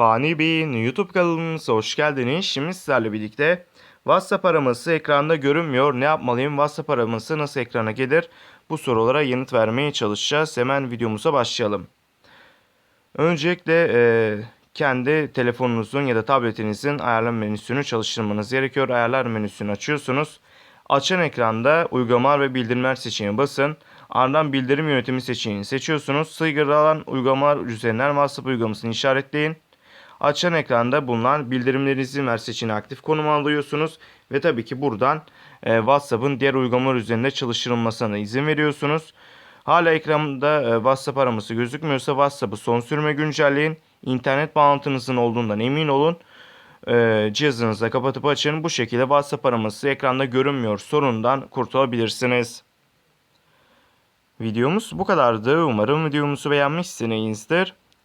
Fani Bey'in YouTube kanalımıza hoş geldiniz. Şimdi sizlerle birlikte WhatsApp araması ekranda görünmüyor. Ne yapmalıyım? WhatsApp araması nasıl ekrana gelir? Bu sorulara yanıt vermeye çalışacağız. Hemen videomuza başlayalım. Öncelikle eee, kendi telefonunuzun ya da tabletinizin ayarlama menüsünü çalıştırmanız gerekiyor. Ayarlar menüsünü açıyorsunuz. Açan ekranda uygulamalar ve bildirimler seçeneğine basın. Ardından bildirim yönetimi seçeneğini seçiyorsunuz. Sıygıralan uygulamalar üzerinden WhatsApp uygulamasını işaretleyin. Açan ekranda bulunan bildirimlerinizi ver seçeneği aktif konuma alıyorsunuz. Ve tabii ki buradan e, WhatsApp'ın diğer uygulamalar üzerinde çalıştırılmasına izin veriyorsunuz. Hala ekranda e, WhatsApp araması gözükmüyorsa WhatsApp'ı son sürüme güncelleyin. İnternet bağlantınızın olduğundan emin olun. E, cihazınızı kapatıp açın. Bu şekilde WhatsApp araması ekranda görünmüyor sorundan kurtulabilirsiniz. Videomuz bu kadardı. Umarım videomuzu beğenmişsinizdir.